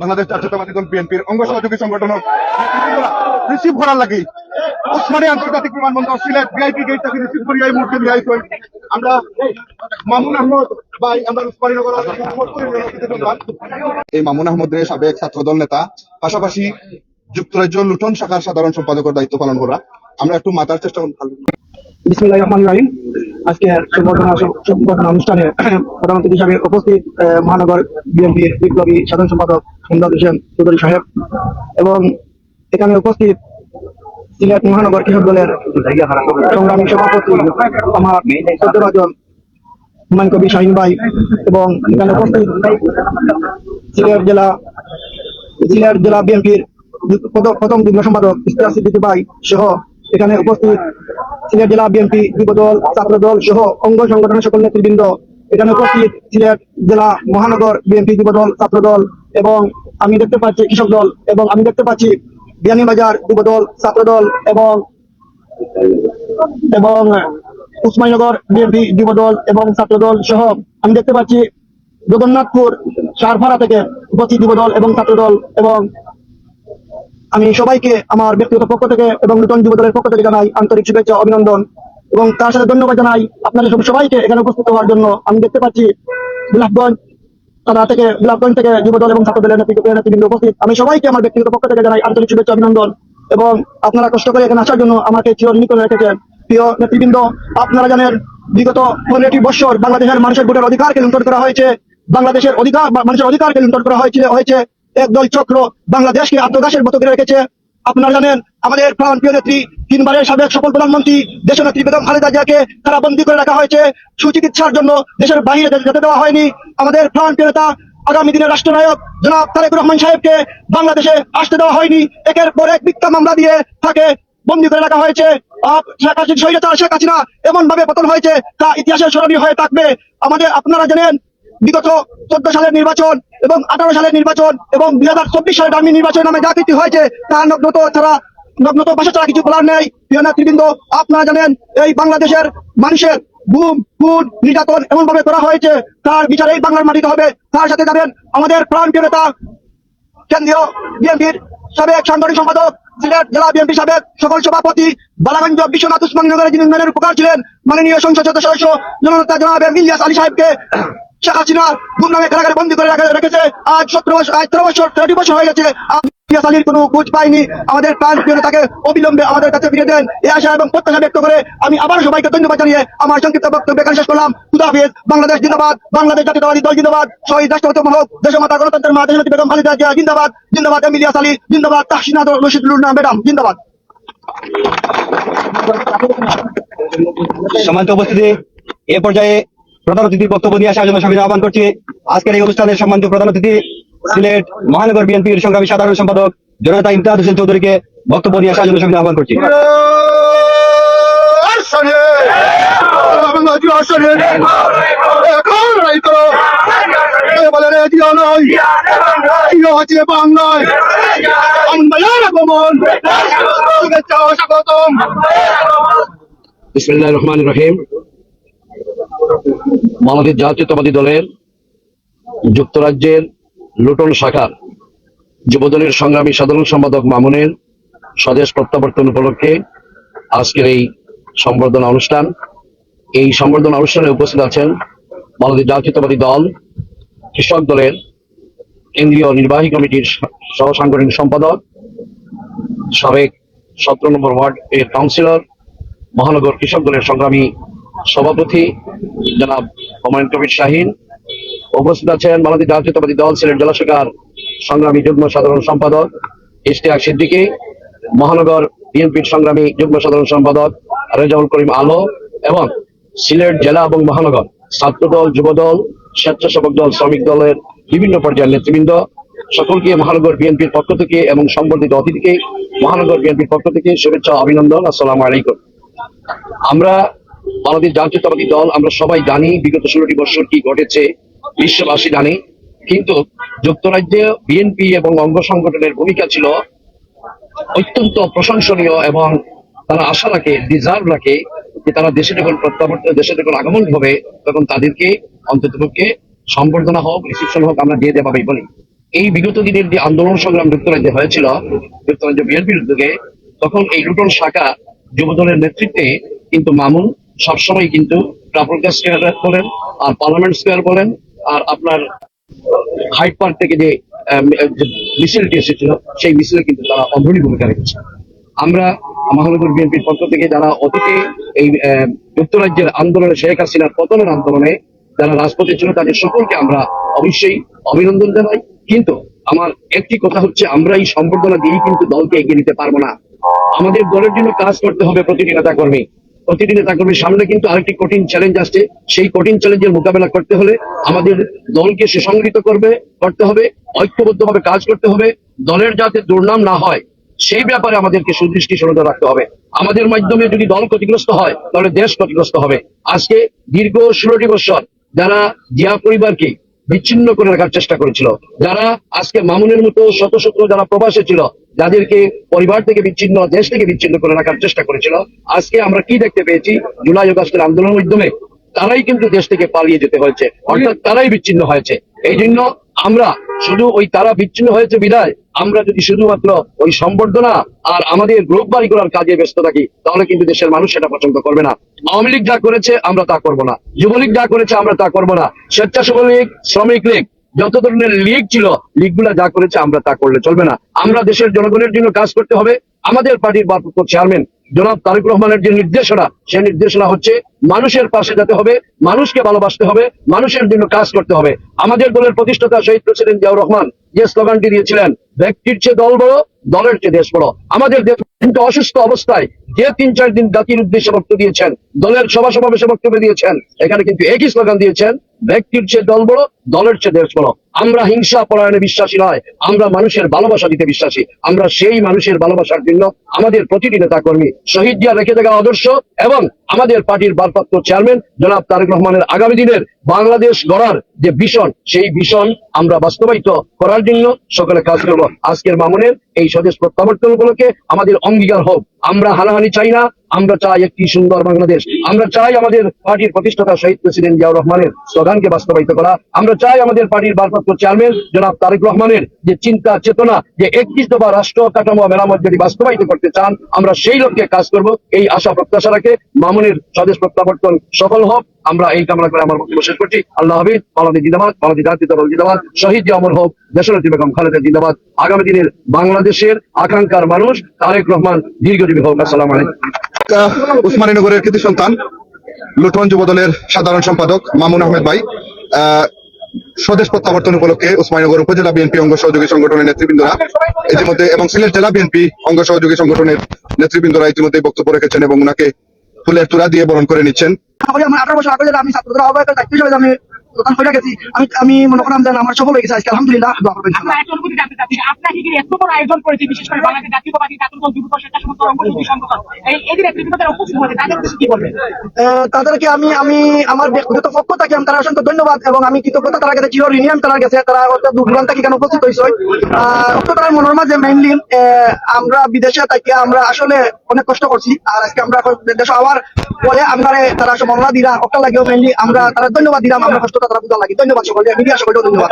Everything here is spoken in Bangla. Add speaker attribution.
Speaker 1: বাংলাদেশ জাতীয়তাবাদী দল বিএনপির অঙ্গ সহযোগী সংগঠন রিসিভ করার লাগি। ওসমানী আন্তর্জাতিক বিমানবন্দর, সিলেট, ভিআইপি গেট থেকে রিসিভ করি, এই মুহূর্তে আমরা মামুন আহমদ ভাই, আমরা উসমানী নগর এই মামুন আহমদ রে সাবেক ছাত্রদল নেতা, পাশাপাশি যুক্তরাজ্য লুটন শাখার সাধারণ সম্পাদকের দায়িত্ব পালন করা। আমরা একটু মাতার চেষ্টা করব।
Speaker 2: বিসমুল্লাহ রহমান রাহিম। আজকে সংবর্ধনা অনুষ্ঠানে প্রধান অতিথি হিসাবে উপস্থিত মহানগর বিএনপির বিপ্লবী সাধারণ সম্পাদক ইমদাদ হোসেন চৌধুরী সাহেব এবং এখানে উপস্থিত সিলেট মহানগর কৃষক দলের সংগ্রামী সভাপতি আমার চোদ্দজন হুমায়ুন কবির শাহিন ভাই এবং এখানে উপস্থিত সিলেট জেলা সিলেট জেলা বিএনপির প্রথম যুগ্ম সম্পাদক ইস্তার ভাই সহ এখানে উপস্থিত সিলেট জেলা বিএনপি যুবদল, ছাত্রদল সহ অঙ্গ সংগঠনের সকল নেতৃবৃন্দ এখানে উপস্থিত সিলেট জেলা মহানগর বিএনপি যুবদল, ছাত্রদল এবং আমি দেখতে পাচ্ছি কৃষক দল এবং আমি দেখতে পাচ্ছি বিয়ানীবাজার যুবদল, ছাত্রদল এবং এবং উসমানীনগর বিএনপি যুবদল এবং ছাত্রদল সহ আমি দেখতে পাচ্ছি জগন্নাথপুর সারফাড়া থেকে উপস্থিত যুবদল এবং ছাত্রদল এবং আমি সবাইকে আমার ব্যক্তিগত পক্ষ থেকে এবং নতুন যুবদলের পক্ষ থেকে জানাই আন্তরিক শুভেচ্ছা অভিনন্দন। এবং তার সাথে ধন্যবাদ জানাই আপনাদের সব- সবাইকে এখানে উপস্থিত হওয়ার জন্য। আমি দেখতে পাচ্ছি গোলাপগঞ্জ থানা থেকে, গোলাপগঞ্জ থেকে যুবদল এবং ছাত্রদলের নেতৃত্ব নেতৃবৃন্দ উপস্থিত। আমি সবাইকে আমার ব্যক্তিগত পক্ষ থেকে জানাই আন্তরিক শুভেচ্ছা অভিনন্দন। এবং আপনারা কষ্ট করে এখানে আসার জন্য আমাকে চিরঋণী করে রেখেছেন। প্রিয় নেতৃবৃন্দ, আপনারা জানেন বিগত পনেরোটি বছর বাংলাদেশের মানুষের ভোটের অধিকারকে লুণ্ঠন করা হয়েছে। বাংলাদেশের অধিকার মানুষের অধিকারকে লুণ্ঠন করা হয়েছিল হয়েছে একদল চক্র বাংলাদেশকে আত্মদাসের মতো করে রেখেছে। আপনারা জানেন, আমাদের প্রাণ প্রিয় নেত্রী, তিনবারের সাবেক সফল প্রধানমন্ত্রী দেশনেত্রী বেগম খালেদা জিয়াকে তারা বন্দী করে রাখা হয়েছে। সুচিকিৎসার জন্য দেশের বাইরে যেতে দেওয়া হয়নি। আমাদের প্রাণ প্রিয় নেতা, আগামী দিনের রাষ্ট্রনায়ক জনাব তারেক রহমান সাহেবকে বাংলাদেশে আসতে দেওয়া হয়নি। একের পর এক মিথ্যা মামলা দিয়ে তাকে বন্দী করে রাখা হয়েছে। শেখ হাসিনা শেখ হাসিনা এমন ভাবে পতন হয়েছে তা ইতিহাসের স্মরণীয় হয়ে থাকবে। আমাদের আপনারা জানেন বিগত চোদ্দ সালের নির্বাচন এবং আঠারো সালের নির্বাচন এবং দুই হাজার চব্বিশ সালের ডামি নির্বাচন নামে যা কিছু হয়েছে, তা নগ্নত ছাড়া, নগ্নত ভাষা ছাড়া কিছু বলার নেই। প্রিয় নেতৃবৃন্দ, আপনারা জানেন, এই বাংলাদেশের মানুষের গুম, খুন, নির্যাতন এমন ভাবে করা হয়েছে। তার বিচার এই বাংলার মাটিতে হবে। তার সাথে জানেন আমাদের প্রাণ নেতা, কেন্দ্রীয় বিএনপির সাবেক সাংগঠনিক সম্পাদক, সিলেট জেলা বিএনপি সাবেক সকল সভাপতি বালাগঞ্জ বিশ্বনাথ উসমানী নগরের যিনি উপকার ছিলেন, মাননীয় সংসদ সদস্য জননেতা জনাব ইলিয়াস আলী সাহেবকে করে রাখা- রেখেছে। বছর হয়ে গেছে। কোনো পাইনি। আমাদের অবিলম্বে আমাদের কাছে করে আমি আবার সবাইকে ধন্যবাদ বাংলাদেশ বাংলাদেশ জিন্দাবাদ ম্যাডাম
Speaker 3: সম্মানিত উপস্থিতি, এ পর্যায়ে প্রধান অতিথির বক্তব্য নিয়ে আসার জন্য সবাই আহ্বান করছি। আজকের এই অনুষ্ঠানের সম্মানিত প্রধান অতিথি সিলেট মহানগর বিএনপির সংগ্রামী সাধারণ সম্পাদক জনতা ইমতাজ হোসেন চৌধুরীকে বক্তব্য নিয়ে আসার জন্য সবাই আহ্বান করছি।
Speaker 4: রহমান রহিম। বাংলাদেশ জাতীয়তাবাদী দলের যুক্তরাজ্যের লুটন শাখার যুবদলের সংগ্রামী সাধারণ সম্পাদক মামুনের স্বদেশ প্রত্যাবর্তন উপলক্ষে আজকের এই সম্বর্ধনা অনুষ্ঠান। এই সম্বর্ধনা অনুষ্ঠানে উপস্থিত আছেন বাংলাদেশ জাতীয়তাবাদী দল, কৃষক দলের কেন্দ্রীয় নির্বাহী কমিটির সহ সাংগঠনিক সম্পাদক, সাবেক সতেরো নম্বর ওয়ার্ড এর কাউন্সিলর, মহানগর কৃষক দলের সংগ্রামী সভাপতি জনাব হুমায়ুন কবির শাহিন উপস্থিত আছেন বাংলাদেশ জাতীয়তাবাদী দল, সিলেট জেলা শাখার সংগ্রামী যুগ্ম সাধারণ সম্পাদক ইশতিয়াক সিদ্দিকী, মহানগর বিএনপির সংগ্রামী যুগ্ম সাধারণ সম্পাদক রেজাউল করিম আলো এবং সিলেট জেলা এবং মহানগর ছাত্রদল, যুবদল, স্বেচ্ছাসেবক দল, শ্রমিক দলের বিভিন্ন পর্যায়ের নেতৃবৃন্দ, সকলকে মহানগর বিএনপির পক্ষ থেকে এবং সম্বর্ধিত অতিথিকে মহানগর বিএনপির পক্ষ থেকে শুভেচ্ছা অভিনন্দন। আসসালামু আলাইকুম। আমরা বাংলাদেশ জাতীয়তাবাদী দল, আমরা সবাই জানি বিগত ষোলোটি বছর কি ঘটেছে বিশ্ববাসী জানে। কিন্তু যুক্তরাজ্যে বিএনপি এবং অঙ্গ সংগঠনের ভূমিকা ছিল অত্যন্ত প্রশংসনীয় এবং তারা আশা রাখে, ডিজার্ভ রাখে যে তারা দেশে যখন প্রত্যাবর্তন, দেশে যখন আগমন হবে, তখন তাদেরকে অন্ততপক্ষে সম্বর্ধনা হোক রিসিপশন হোক, আমরা দিয়ে দেবাই বলি। এই বিগত দিনের যে আন্দোলন সংগ্রাম যুক্তরাজ্যে হয়েছিল, যুক্তরাজ্য বিএনপির উদ্যোগে, তখন এই লুটন শাখা যুবদলের নেতৃত্বে কিন্তু মামুন সবসময় কিন্তু ট্রাফলগার স্কোয়ার বলেন, আর পার্লামেন্ট স্কোয়ার বলেন, আর আপনার হাইট পার্ক থেকে যে মিছিলটি এসেছিল, সেই মিছিলে কিন্তু তারা অগ্রণী ভূমিকা রেখেছে। আমরা মহানগর বিএনপির পক্ষ থেকে যারা অতীতে এই যুক্তরাজ্যের আন্দোলনে, শেখ হাসিনার পতনের আন্দোলনে যারা রাজপথে ছিল, তাদের সকলকে আমরা অবশ্যই অভিনন্দন জানাই। কিন্তু আমার একটি কথা হচ্ছে, আমরা এই সম্বর্ধনা দিয়েই কিন্তু দলকে এগিয়ে নিতে পারব না। আমাদের দলের জন্য কাজ করতে হবে প্রতিটি নেতা কর্মী প্রতিটি নেতা কর্মীর সামনে কিন্তু আরেকটি কঠিন চ্যালেঞ্জ আসছে। সেই কঠিন চ্যালেঞ্জের মোকাবেলা করতে হলে আমাদের দলকে সুসংগঠিত করবে, করতে হবে, ঐক্যবদ্ধভাবে কাজ করতে হবে। দলের যাতে দুর্নাম না হয়, সেই ব্যাপারে আমাদেরকে সুদৃষ্টি সরোজ রাখতে হবে। আমাদের মাধ্যমে যদি দল ক্ষতিগ্রস্ত হয়, তাহলে দেশ ক্ষতিগ্রস্ত হবে। আজকে দীর্ঘ ষোলোটি বছর যারা জিয়া পরিবারকে বিচ্ছিন্ন করে রাখার চেষ্টা করেছিল, যারা আজকে মামুনের মতো শত শত যারা প্রবাসে ছিল যাদেরকে পরিবার থেকে বিচ্ছিন্ন, দেশ থেকে বিচ্ছিন্ন করে রাখার চেষ্টা করেছিল। আজকে আমরা কি দেখতে পেয়েছি? জুলাই আগস্টের আন্দোলনের মাধ্যমে তারাই কিন্তু দেশ থেকে পালিয়ে যেতে হয়েছে। অর্থাৎ তারাই বিচ্ছিন্ন হয়েছে। এই জন্য আমরা শুধু ওই তারা বিচ্ছিন্ন হয়েছে বিদায় আমরা যদি শুধুমাত্র ওই সম্বর্ধনা আর আমাদের গ্রুপ বাড়ি করার কাজে ব্যস্ত থাকি, তাহলে কিন্তু দেশের মানুষ সেটা পছন্দ করবে না। আওয়ামী লীগ যা করেছে, আমরা তা করব না। যুবলীগ যা করেছে, আমরা তা করব না। স্বেচ্ছাসেবক লীগ, শ্রমিক লীগ যত ধরনের লীগ ছিল লীগগুলা যা করেছে আমরা তা করলে চলবে না। আমরা দেশের জনগণের জন্য কাজ করতে হবে। আমাদের পার্টির ভারপ্রাপ্ত চেয়ারম্যান জনাব তারেক রহমানের যে নির্দেশনা, সেই নির্দেশনা হচ্ছে মানুষের পাশে যেতে হবে, মানুষকে ভালোবাসতে হবে, মানুষের জন্য কাজ করতে হবে। আমাদের দলের প্রতিষ্ঠাতা শহীদ প্রেসিডেন্ট জিয়াউর রহমান যে স্লোগানটি দিয়েছিলেন, ব্যক্তির চেয়ে দল বড়, দলের চেয়ে দেশ বড়। আমাদের দেশ কিন্তু অসুস্থ অবস্থায় যে তিন, চার দিন জাতির উদ্দেশ্যে বক্তব্য দিয়েছেন, দলের সভা সমাবেশে বক্তব্য দিয়েছেন, এখানে কিন্তু একই স্লোগান দিয়েছেন, ব্যক্তির চেয়ে দল বড়, দলের চেয়ে দেশ বড়। আমরা হিংসা পরায়ণে বিশ্বাসী নয়, আমরা মানুষের ভালোবাসা দিতে বিশ্বাসী। আমরা সেই মানুষের ভালোবাসার জন্য আমাদের প্রতিটি নেতা কর্মী শহীদ জিয়া রেখে থাকা আদর্শ এবং আমাদের পার্টির ভারপ্রাপ্ত চেয়ারম্যান জনাব তারেক রহমানের আগামী দিনের বাংলাদেশ গড়ার যে ভীষণ, সেই ভীষণ আমরা বাস্তবায়িত করার জন্য সকলে কাজ করব। আজকের মামুনের এই স্বদেশ প্রত্যাবর্তন উপলক্ষে আমাদের অঙ্গীকার হোক। আমরা হানাহানি চাই না। আমরা চাই একটি সুন্দর বাংলাদেশ। আমরা চাই আমাদের পার্টির প্রতিষ্ঠাতা শহীদ প্রেসিডেন্ট জিয়াউর রহমানের স্লোগানকে বাস্তবায়িত করা। আমরা চাই আমাদের পার্টির ভারপ্রাপ্ত চেয়ারম্যান জনাব তারেক রহমানের যে চিন্তা, চেতনা, যে একত্রিশ দফা রাষ্ট্র কাঠামো মেরামত যদি বাস্তবায়িত করতে চান, আমরা সেই লক্ষ্যে কাজ করব। এই আশা প্রত্যাশা রাখে মামুনের স্বদেশ প্রত্যাবর্তন সফল হোক। আমরা এই কামনা করে আমার বক্তব্য শেষ করছি। আল্লাহ হাবিব বাংলাদেশ জিন্দাবাদ বাংলাদেশ জাতীয় দল জিন্দাবাদ। শহীদ অমর হোক, দেশনেত্রী বেগম খালেদা জিন্দাবাদ। আগামী দিনের বাংলাদেশের আকাঙ্ক্ষার মানুষ তারেক রহমান দীর্ঘজীবী হোক। আসসালাম আলাইকুম।
Speaker 1: উসমানীনগরের কৃতি সন্তান লুটন যুব দলের সাধারণ সম্পাদক মামুন আহমেদ ভাই স্বদেশ প্রত্যাবর্তন উপলক্ষে উসমানীনগর উপজেলা বিএনপি অঙ্গ সহযোগী সংগঠনের নেতৃবৃন্দরা ইতিমধ্যে এবং সিলেট জেলা বিএনপি অঙ্গ সহযোগী সংগঠনের নেতৃবৃন্দরা ইতিমধ্যে বক্তব্য রেখেছেন এবং ওনাকে ফুলের তোড়া দিয়ে বরণ করে নিচ্ছেন।
Speaker 2: আমি প্রধান হয়ে গেছি। আমি আমি মনে করলাম যে আমার সফল হয়ে গেছে। আজকে আলহামদুলিল্লাহ দোয়া করবেন।
Speaker 5: আপনার কি এত বড় আয়োজন করেছে বিশেষ করে বাংলাদেশ জাতীয়তাবাদী যুব সংগঠন। এই এদের উপস্থিত হয়েছে তাদের উদ্দেশ্যে কি বলবেন?
Speaker 2: তাদেরকে আমি আমি আমার ব্যক্তিগত পক্ষ থেকে আমি তারা অসংখ্য ধন্যবাদ এবং আমি কৃতজ্ঞতা তারা কাছে চির ঋণী আমি তারা গেছে তারা অর্থাৎ দূর দূরান্ত থেকে কেন উপস্থিত হয়েছে। অর্থাৎ তারা মনের মাঝে মেইনলি আমরা বিদেশে থাকি আমরা আসলে অনেক কষ্ট করছি আর আজকে আমরা দেশে আবার বলে আমরা তারা মনলা দিলা অক্টা লাগেও মেইনলি আমরা তারা ধন্যবাদ দিলাম আমরা কষ্টটা লাগে। ধন্যবাদ সকলে মিডিয়া সকলকে ধন্যবাদ।